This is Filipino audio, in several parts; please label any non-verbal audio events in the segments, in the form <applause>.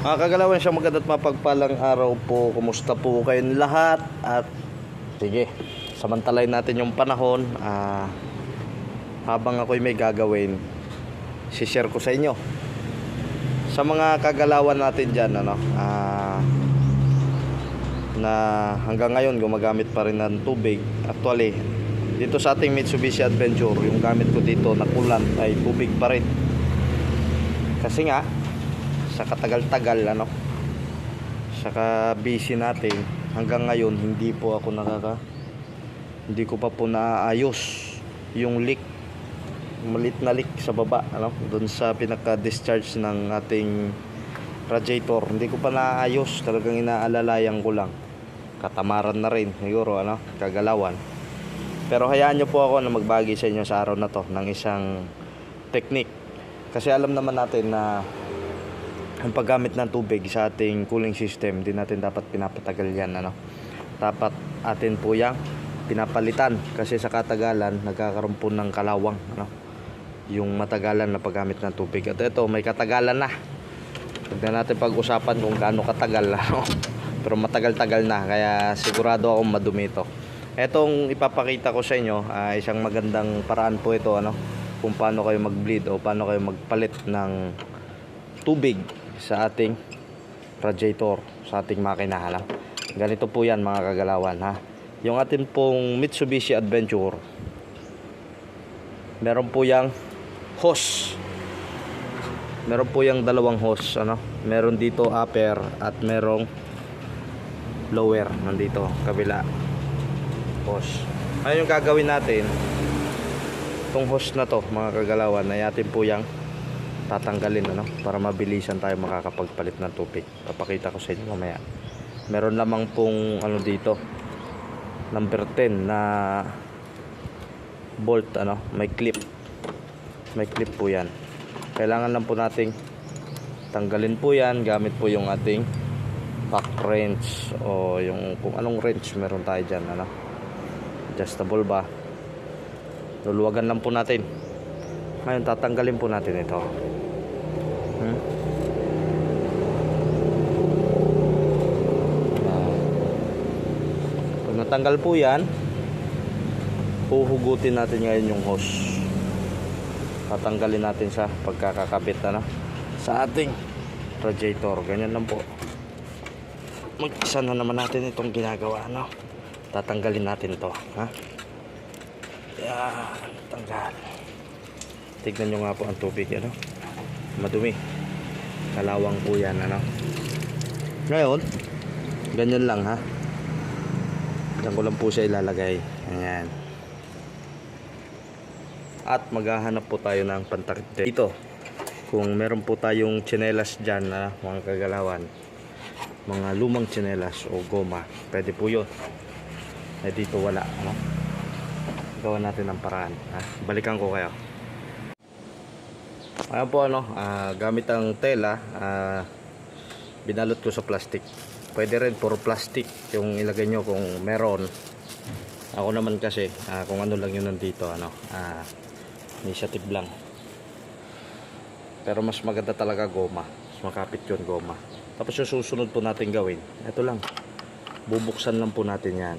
Mga kagalawan siya magandang mapagpalang araw po. Kumusta po kayong lahat? At sige, samantalay natin yung panahon. Ah, habang ako'y may gagawin, share ko sa inyo. Sa mga kagalawan natin dyan, ano, ah, na hanggang ngayon gumagamit pa rin ng tubig. Actually, dito sa ating Mitsubishi Adventure, yung gamit ko dito na kulan ay tubig pa rin. Kasi nga, sa katagal-tagal ano? Saka busy natin. Hanggang ngayon hindi po ako nakaka hindi ko pa po naayos yung leak. Malit na leak sa baba ano? Doon sa pinaka discharge ng ating radiator. Hindi ko pa naayos. Talagang inaalalayan ko lang. Katamaran na rin siguro ano? Kagalawan. Pero hayaan nyo po ako na magbagi sa inyo sa araw na to ng isang technique. Kasi alam naman natin na ang paggamit ng tubig sa ating cooling system, di natin dapat pinapatagal yan. Ano? Dapat atin po yang pinapalitan kasi sa katagalan nagkakaroon po ng kalawang. Ano? Yung matagalan na paggamit ng tubig. At ito, may katagalan na. Huwag na natin pag-usapan kung gaano katagal. <laughs> Ano? Pero matagal-tagal na, kaya sigurado akong madumi ito. Etong ipapakita ko sa inyo, ah, isang magandang paraan po ito. Ano? Kung paano kayo mag-bleed o paano kayo magpalit ng tubig sa ating radiator sa ating makina hala. Ganito po 'yan mga kagalawan ha. Yung atin pong Mitsubishi Adventure meron po yang hose. Meron po yang dalawang hose ano. Meron dito upper at merong lower nandito kabila hose. Ano yung gagawin natin? Itong hose na to mga kagalawan ay atin po yang tatanggalin ano para mabilisan tayo makakapagpalit ng tubig. Papakita ko sa inyo mamaya. Meron lamang pong ano dito number 10 na bolt ano, may clip. May clip po 'yan. Kailangan lang po nating tanggalin po 'yan gamit po yung ating back wrench o yung kung anong wrench meron tayo diyan ano. Adjustable ba? Luluwagan lang po natin. Ngayon tatanggalin po natin ito. Pag natanggal po yan, huhugutin natin ngayon yung hose. Tatanggalin natin sa pagkakakabit na sa ating radiator. Ganyan lang po. Mag-isa na naman natin itong ginagawa. No? Tatanggalin natin to Ha? Yan. Tanggal. Tignan nyo nga po ang tubig. Ano? madumi kalawang po yan ano ngayon ganyan lang ha dyan ko lang po siya ilalagay ayan at maghahanap po tayo ng pantakip dito kung meron po tayong tsinelas dyan na mga kagalawan mga lumang tsinelas o goma pwede po yun eh dito wala ano? gawa natin ng paraan ha? balikan ko kayo Ayan po ano, ah, gamit ang tela, ah, binalot ko sa plastic. Pwede rin puro plastic yung ilagay nyo kung meron. Ako naman kasi, ah, kung ano lang yun nandito, ano, ah, initiative lang. Pero mas maganda talaga goma. Mas makapit yun goma. Tapos yung susunod po natin gawin, ito lang. Bubuksan lang po natin yan.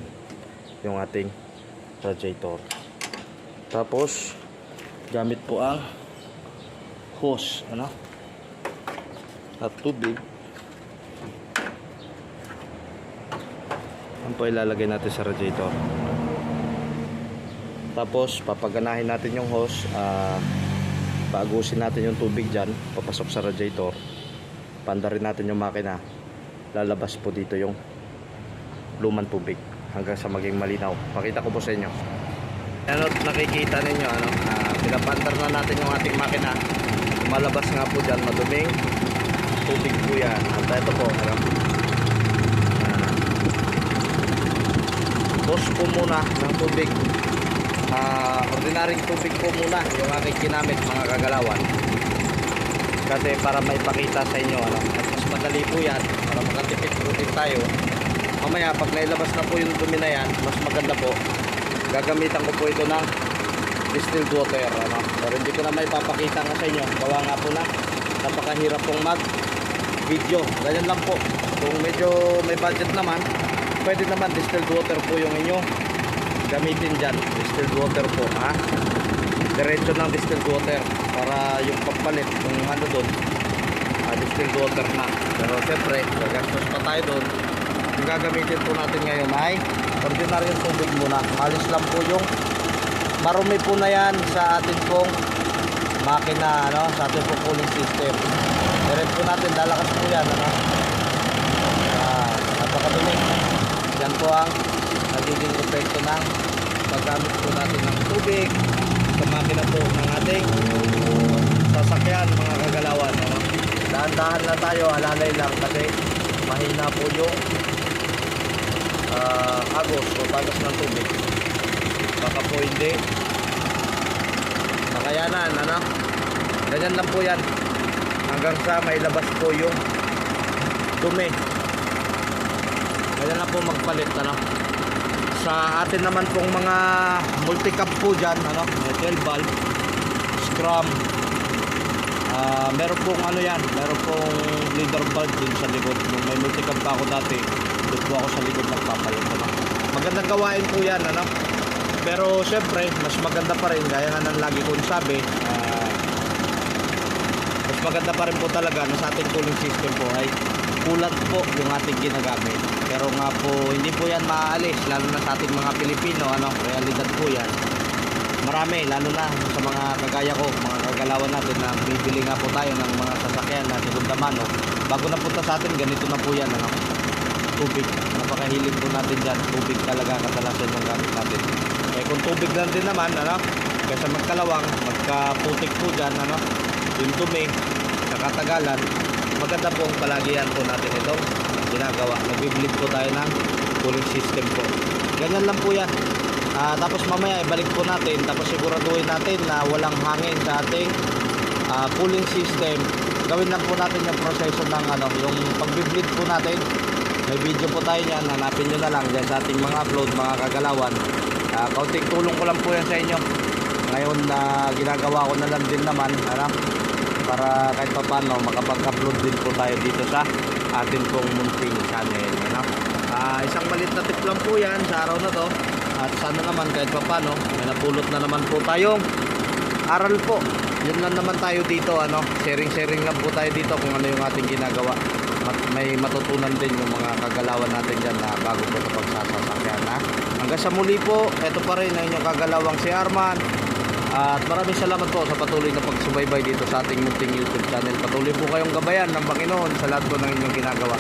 Yung ating radiator. Tapos, gamit po ang hose ano at tubig ang po ilalagay natin sa radiator tapos papaganahin natin yung hose uh, paagusin natin yung tubig dyan papasok sa radiator. Panda rin natin yung makina. Lalabas po dito yung luman tubig hanggang sa maging malinaw. Pakita ko po sa inyo. Ano nakikita ninyo ano uh, pinapandar na natin yung ating makina. Malabas nga po dyan maduming tubig po yan. At ito po ano uh, po muna ng tubig. Uh, ordinaryong tubig po muna yung aking ginamit mga kagalawan. Kasi para maipakita sa inyo ano, at mas madali po yan. Para makatipid po din tayo. Mamaya pag nailabas na po yung dumi na yan mas maganda po. Gagamitan ko po ito ng distilled water ano? pero hindi ko na may papakita nga sa inyo. Gawa nga po na. Napakahirap pong mag video. Ganyan lang po. Kung medyo may budget naman, pwede naman distilled water po yung inyo gamitin dyan. Distilled water po, ha? Diretso ng distilled water para yung pagpalit kung ano doon, ah, distilled water na. Pero siyempre, gagastos pa tayo doon. Yung gagamitin po natin ngayon ay ordinaryong tubig muna. Alis lang po yung marumi po na yan sa atin pong makina, ano, sa ating pong cooling system. Direct po natin, lalakas po yan, ano. Ah, napakadumi. Yan po ang nagiging epekto ng paggamit po natin ng tubig sa makina po ng ating sasakyan, mga kagalawan. Ano. Dahan-dahan lang tayo, alalay lang kasi mahina po yung ah, agos o tagas ng tubig. Baka po hindi makayanan, ano? Ganyan lang po yan. Hanggang sa mailabas po yung dumi. Ganyan lang po magpalit, ano? Sa atin naman pong mga multi-cup po dyan, ano? May 12 valve, scrum, Ah, meron pong ano yan, meron pong leader valve dun sa likod. Nung may multi-cup pa ako dati, doon po ako sa likod nagpapalit, ano? Magandang gawain po yan, ano? Pero syempre, mas maganda pa rin, gaya nga ng lagi kong sabi, ah, mas maganda pa rin po talaga na sa ating cooling system po ay kulat po yung ating ginagamit. Pero nga po, hindi po yan maaalis, lalo na sa ating mga Pilipino, ano, realidad po yan. Marami, lalo na sa mga kagaya ko, mga kagalawan natin na bibili nga po tayo ng mga sasakyan na segunda mano. Bago na punta sa atin, ganito na po yan, ano, tubig. Napakahilig po natin dyan. Tubig talaga kadalasan yung gamit natin. Eh kung tubig lang din naman, ano, kaysa magkalawang, magkaputik po dyan, ano, yung dumi, nakatagalan, maganda pong palagihan po natin itong ginagawa. Nag-bleed po tayo ng cooling system po. Ganyan lang po yan. Ah, tapos mamaya ibalik po natin, tapos siguraduhin natin na walang hangin sa ating ah, cooling system. Gawin lang po natin yung proseso ng ano, yung pag-bleed po natin. May video po tayo niyan, hanapin nyo na lang dyan sa ating mga upload, mga kagalawan. Ah, kaunting tulong ko lang po yan sa inyo. Ngayon na ginagawa ko na lang din naman, ano, para kahit pa paano makapag-upload din po tayo dito sa atin pong munting channel. Ano? Ah, isang malit na tip lang po yan sa araw na to. At sana naman kahit pa paano, may napulot na naman po tayong aral po. Yun lang naman tayo dito, ano, sharing-sharing lang po tayo dito kung ano yung ating ginagawa. Mat- may matutunan din yung mga kagalawan natin dyan na bago po sa pagsasasakyan. Ha? Hanggang sa muli po, ito pa rin ang inyong kagalawang si Arman. At maraming salamat po sa patuloy na pagsubaybay dito sa ating munting YouTube channel. Patuloy po kayong gabayan ng Panginoon sa lahat po ng inyong ginagawa.